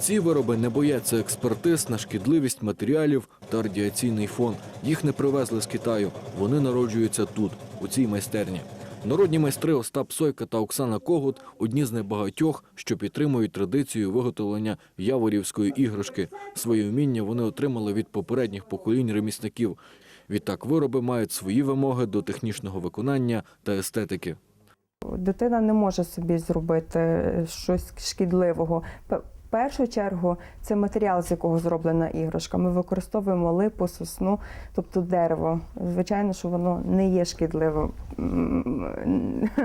Ці вироби не бояться експертиз на шкідливість матеріалів та радіаційний фон. Їх не привезли з Китаю. Вони народжуються тут, у цій майстерні. Народні майстри Остап Сойка та Оксана Когут одні з небагатьох, що підтримують традицію виготовлення яворівської іграшки. Своє вміння вони отримали від попередніх поколінь ремісників. Відтак вироби мають свої вимоги до технічного виконання та естетики. Дитина не може собі зробити щось шкідливого. Першу чергу це матеріал, з якого зроблена іграшка. Ми використовуємо липу, сосну, тобто дерево. Звичайно, що воно не є шкідливим,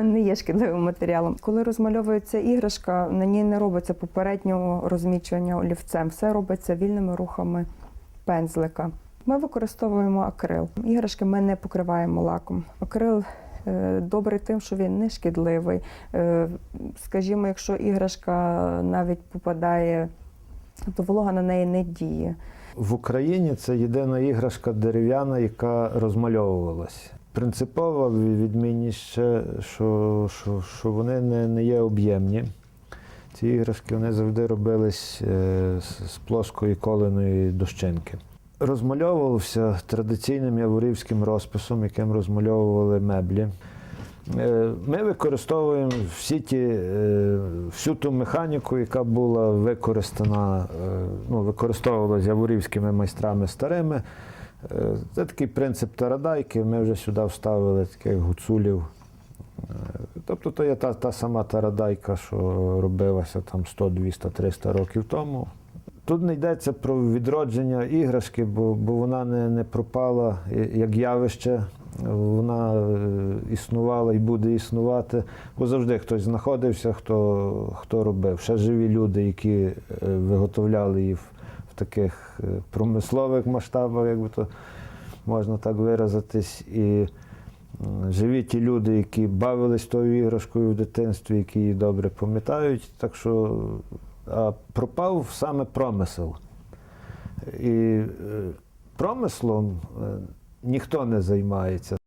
не є шкідливим матеріалом. Коли розмальовується іграшка, на ній не робиться попереднього розмічування олівцем. Все робиться вільними рухами пензлика. Ми використовуємо акрил. Іграшки ми не покриваємо лаком. Акрил добрий тим, що він не шкідливий. Е, Скажімо, якщо іграшка навіть попадає, то волога на неї не діє. В Україні це єдина іграшка дерев'яна, яка розмальовувалась. Принципова відмінність ще, що, що, що вони не, не є об'ємні. Ці іграшки вони завжди робились е, з плоскої коленої дощинки. Розмальовувався традиційним яворівським розписом, яким розмальовували меблі. Е, Ми використовуємо всі ті, е, всю ту механіку, яка була використана, е, ну, використовувалася яворівськими майстрами старими. Це такий принцип тарадайки. Ми вже сюди вставили таких гуцулів. Тобто то є та, та сама тарадайка, що робилася там 100, 200, 300 років тому. Тут не йдеться про відродження іграшки, бо, бо вона не, не пропала як явище. Вона е, існувала і буде існувати, бо завжди хтось знаходився, хто, хто робив. Ще живі люди, які е, виготовляли її в, в таких е, промислових масштабах, як би то можна так виразитись. І живі ті люди, які бавились тою іграшкою в дитинстві, які її добре пам'ятають. Так що пропав саме промисел. І е, промислом е, ніхто не займається.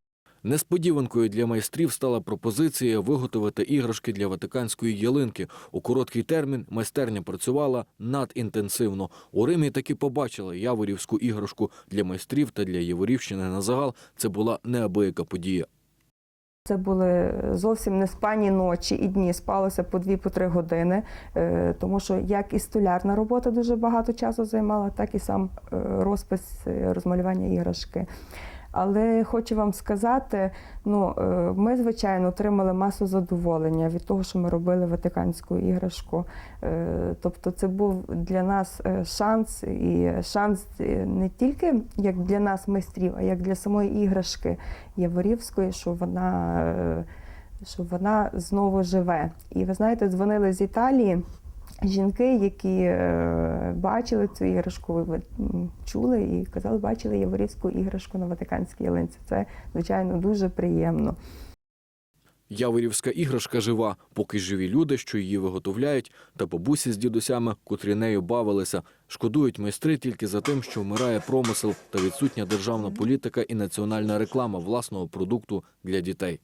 Несподіванкою для майстрів стала пропозиція виготовити іграшки для ватиканської ялинки. У короткий термін майстерня працювала надінтенсивно. У Римі таки побачили яворівську іграшку для майстрів та для Яворівщини на загал. Це була неабияка подія. Це були зовсім не спані ночі і дні, спалося по 2-3 години, е, тому що як і столярна робота дуже багато часу займала, так і сам е, розпис е, розмалювання іграшки. Але хочу вам сказати, ну е, ми звичайно отримали масу задоволення від того, що ми робили ватиканську іграшку. Е, Тобто, це був для нас е, шанс, і шанс не тільки як для нас майстрів, а як для самої іграшки Яворівської, що вона, що вона знову живе. І ви знаєте, дзвонили з Італії. Жінки, які е, бачили цю іграшку, ви, чули і казали, бачили яворівську іграшку на Ватиканській ялинці. Це, звичайно, дуже приємно. Яворівська іграшка жива, поки живі люди, що її виготовляють, та бабусі з дідусями, котрі нею бавилися, шкодують майстри тільки за тим, що вмирає промисел та відсутня державна політика і національна реклама власного продукту для дітей.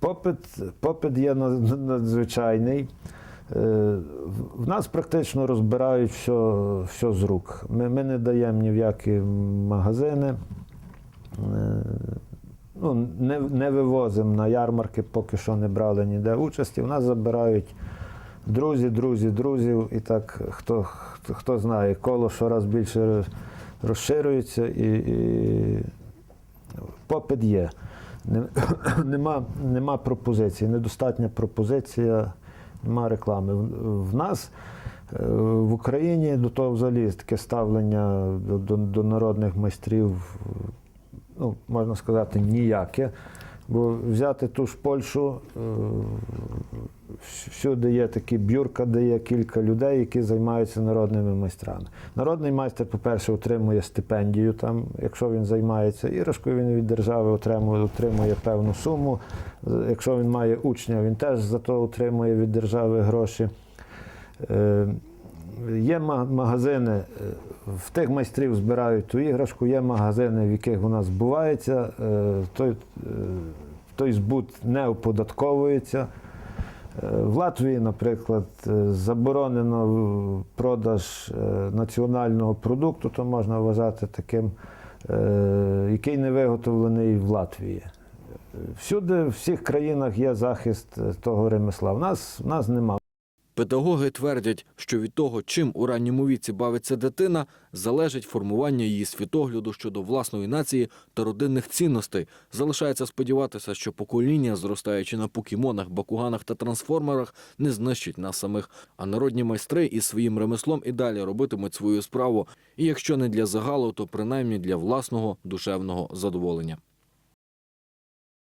Попит, попит є над- надзвичайний. Е, в- В нас практично розбирають все, все з рук. Ми, ми не даємо ні в які магазини. Е, Ну, не, не вивозимо на ярмарки, поки що не брали ніде участі. У нас забирають друзі, друзі, друзів. І так хто, хто знає, коло щораз більше розширюється і, і попит є. Нема, нема пропозиції, недостатня пропозиція, нема реклами. В, нас е, в Україні до того взагалі таке ставлення до, до, до народних майстрів, ну, можна сказати, ніяке. Бо взяти ту ж Польщу, е, всюди є такі бюрка, де є кілька людей, які займаються народними майстрами. Народний майстер, по-перше, отримує стипендію там, якщо він займається іграшкою, він від держави отримує, отримує певну суму. Якщо він має учня, він теж за то отримує від держави гроші. Е, Є магазини, е, в тих майстрів збирають ту іграшку, є магазини, в яких вона збувається, е, той, той збут не оподатковується. В Латвії, наприклад, е, заборонено продаж е, національного продукту, то можна вважати таким, е, який не виготовлений в Латвії. Всюди, в всіх країнах є захист того ремесла. В нас, в нас нема. Педагоги твердять, що від того, чим у ранньому віці бавиться дитина, залежить формування її світогляду щодо власної нації та родинних цінностей. Залишається сподіватися, що покоління, зростаючи на покемонах, бакуганах та трансформерах, не знищить нас самих. А народні майстри із своїм ремеслом і далі робитимуть свою справу. І якщо не для загалу, то принаймні для власного душевного задоволення.